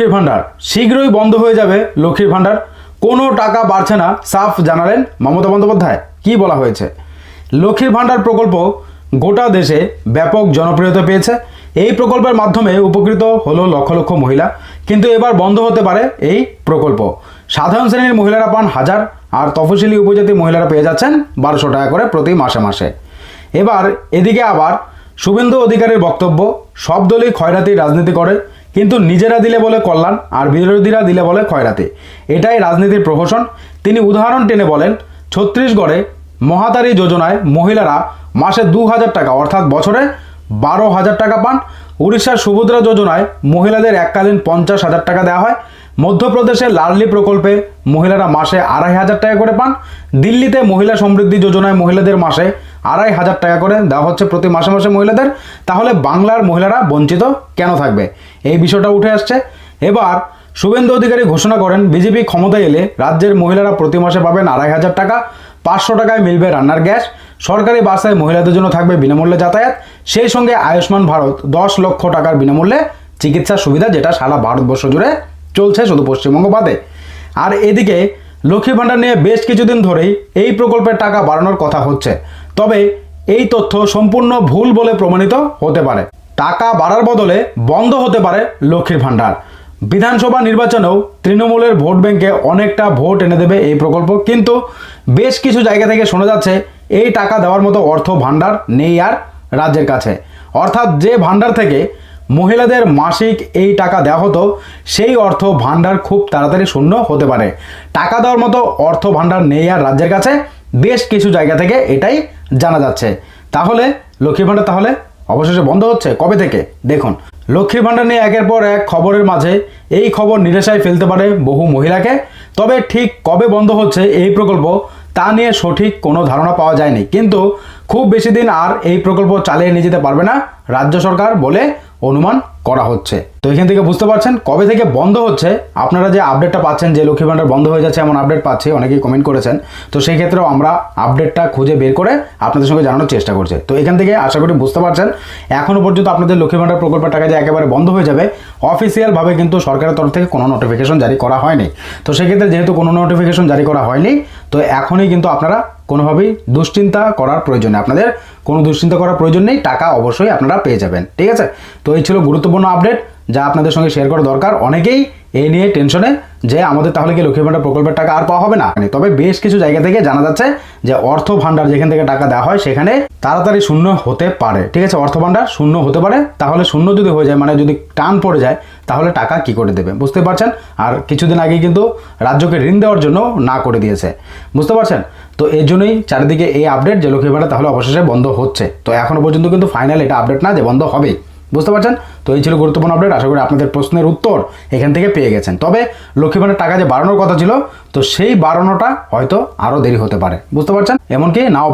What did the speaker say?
লক্ষ্মীর ভাণ্ডার। শীঘ্রই বন্ধ হয়ে যাবে লক্ষ্মীর ভাণ্ডার। কোনো টাকা বাড়ছে না, সাফ জানালেন মমতা বন্দ্যোপাধ্যায়। কি বলা হয়েছে? লক্ষ্মীর ভাণ্ডার প্রকল্প গোটা দেশে ব্যাপক জনপ্রিয়তা পেয়েছে। এই প্রকল্পের মাধ্যমে উপকৃত হলো লক্ষ লক্ষ মহিলা। কিন্তু এবার বন্ধ হতে পারে এই প্রকল্প। সাধারণ শ্রেণির মহিলারা পান হাজার, আর তফসিলি উপজাতি মহিলারা পেয়ে যাচ্ছেন বারোশো টাকা করে প্রতি মাসে মাসে। এবার এদিকে আবার শুভেন্দু অধিকারের বক্তব্য, সব দলই খয়রাতি রাজনীতি করে। কিন্তু নিজেরা দিলে বলে কল্যাণ আর বিরোধীরা দিলে বলে খয়রাতি এটাই রাজনীতির প্রহসন। তিনি উদাহরণ টেনে বলেন, ছত্তিশগড়ে মহাতারি যোজনায় মহিলারা মাসে দু হাজার টাকা, অর্থাৎ বছরে বারো হাজার টাকা পান। উড়িষ্যার সুভদ্রা যোজনায় মহিলাদের এককালীন পঞ্চাশ হাজার টাকা দেওয়া হয়। মধ্যপ্রদেশে লাডলি প্রকল্পে মহিলারা মাসে আড়াই হাজার টাকা করে পান। দিল্লিতে মহিলা সমৃদ্ধি যোজনায় মহিলাদের মাসে আড়াই হাজার টাকা করে দেওয়া হচ্ছে প্রতি মাসে মাসে মহিলাদের, তাহলে বাংলার মহিলারা বঞ্চিত কেন থাকবে? এই বিষয়টা উঠে আসছে। এবার শুভেন্দু অধিকারী ঘোষণা করেন, বিজেপি ক্ষমতায় এলে রাজ্যের মহিলারা প্রতি মাসে পাবেন আড়াই হাজার টাকা, পাঁচশো টাকায় মিলবে রান্নার গ্যাস। সরকারি বাসায় মহিলাদের জন্য থাকবে বিনামূল্যে যাতায়াত। সেই সঙ্গে আয়ুষ্মান ভারত দশ লক্ষ টাকার বিনামূল্যে চিকিৎসা সুবিধা, যেটা সারা ভারতবর্ষ জুড়ে চলছে শুধু পশ্চিমবঙ্গ বাদে। আর এদিকে লক্ষ্মী ভাণ্ডার নিয়ে বেশ কিছুদিন ধরেই এই প্রকল্পের টাকা বাড়ানোর কথা হচ্ছে। তবে এই তথ্য সম্পূর্ণ ভুল বলে প্রমাণিত হতে পারে। টাকা বাড়ার বদলে বন্ধ হতে পারে লক্ষ্মীর ভাণ্ডার। বিধানসভা নির্বাচনেও তৃণমূলের ভোট ব্যাংকে অনেকটা ভোট এনে দেবে এই প্রকল্প, কিন্তু বেশ কিছু জায়গা থেকে শোনা যাচ্ছে এই টাকা দেওয়ার মতো অর্থ ভাণ্ডার নেই আর রাজ্যের কাছে। অর্থাৎ যে ভাণ্ডার থেকে মহিলাদের মাসিক এই টাকা দেওয়া হতো, সেই অর্থ ভাণ্ডার খুব তাড়াতাড়ি শূন্য হতে পারে। টাকা দেওয়ার মতো অর্থ ভাণ্ডার নেই আর রাজ্যের কাছে। বেশ কিছু জায়গা থেকে এটাই জানা যাচ্ছে। তাহলে লক্ষ্মী ভাণ্ডার তাহলে অবশেষে বন্ধ হচ্ছে? কবে থেকে? দেখুন, লক্ষ্মীর ভাণ্ডার নিয়ে একের পর এক খবরের মাঝে এই খবর নিরাশায় ফেলতে পারে বহু মহিলাকে। তবে ঠিক কবে বন্ধ হচ্ছে এই প্রকল্প, তা নিয়ে সঠিক কোনো ধারণা পাওয়া যায়নি। কিন্তু খুব বেশি দিন আর এই প্রকল্প চালিয়ে নিয়ে যেতে পারবে না রাজ্য সরকার বলে অনুমান করা হচ্ছে। তো এখান থেকে বুঝতে পারছেন কবে থেকে বন্ধ হচ্ছে। আপনারা যে আপডেটটা পাচ্ছেন, যে লক্ষ্মী ভাণ্ডার বন্ধ হয়ে যাচ্ছে এমন আপডেট পাচ্ছি, অনেকেই কমেন্ট করেছেন। তো সেই ক্ষেত্রেও আমরা আপডেটটা খুঁজে বের করে আপনাদের সঙ্গে জানানোর চেষ্টা করছি। তো এখান থেকে আশা করি বুঝতে পারছেন, এখনও পর্যন্ত আপনাদের লক্ষ্মী ভাণ্ডার প্রকল্পের টাকা যে একেবারে বন্ধ হয়ে যাবে অফিসিয়ালভাবে কিন্তু সরকারের তরফ থেকে কোনো নোটিফিকেশন জারি করা হয়নি। তো সেক্ষেত্রে যেহেতু কোনো নোটিফিকেশন জারি করা হয়নি তো এখনই কিন্তু আপনারা কোনোভাবেই দুশ্চিন্তা করার প্রয়োজন নেই। আপনাদের কোনো দুশ্চিন্তা করার প্রয়োজন নেই, টাকা অবশ্যই আপনারা পেয়ে যাবেন। ঠিক আছে? তো এই ছিল গুরুত্বপূর্ণ আপডেট যা আপনাদের সঙ্গে শেয়ার করা দরকার। অনেকেই এই নিয়ে টেনশনে যে আমাদের তাহলে কি লক্ষ্মী ভাণ্ডার প্রকল্পের টাকা আর পাওয়া হবে না? তবে বেশ কিছু জায়গা থেকে জানা যাচ্ছে যে অর্থ ভাণ্ডার যেখান থেকে টাকা দেওয়া হয় সেখানে তাড়াতাড়ি শূন্য হতে পারে। ঠিক আছে? অর্থ ভাণ্ডার শূন্য হতে পারে। তাহলে শূন্য যদি হয়ে যায় মানে যদি টান পড়ে যায়, তাহলে টাকা কি করে দেবে? বুঝতে পারছেন? আর কিছুদিন আগে কিন্তু রাজ্যকে ঋণ দেওয়ার জন্য না করে দিয়েছে। বুঝতে পারছেন? তো এর জন্যই চারিদিকে এই আপডেট যে লক্ষ্মী ভাণ্ডার তাহলে অবশেষে বন্ধ হচ্ছে। তো এখনও পর্যন্ত কিন্তু ফাইনাল এটা আপডেট না যে বন্ধ হবেই। বুঝতে পারছেন? তো এই ছিল গুরুত্বপূর্ণ আপডেট আশা করি আপনাদের প্রশ্নের উত্তর এখান থেকে পেয়ে গেছেন। তবে লক্ষ্মীপণের টাকা যে বাড়ানোর কথা ছিল, তো সেই বাড়ানোটা হয়তো আরও দেরি হতে পারে। বুঝতে পারছেন? এমনকি নাও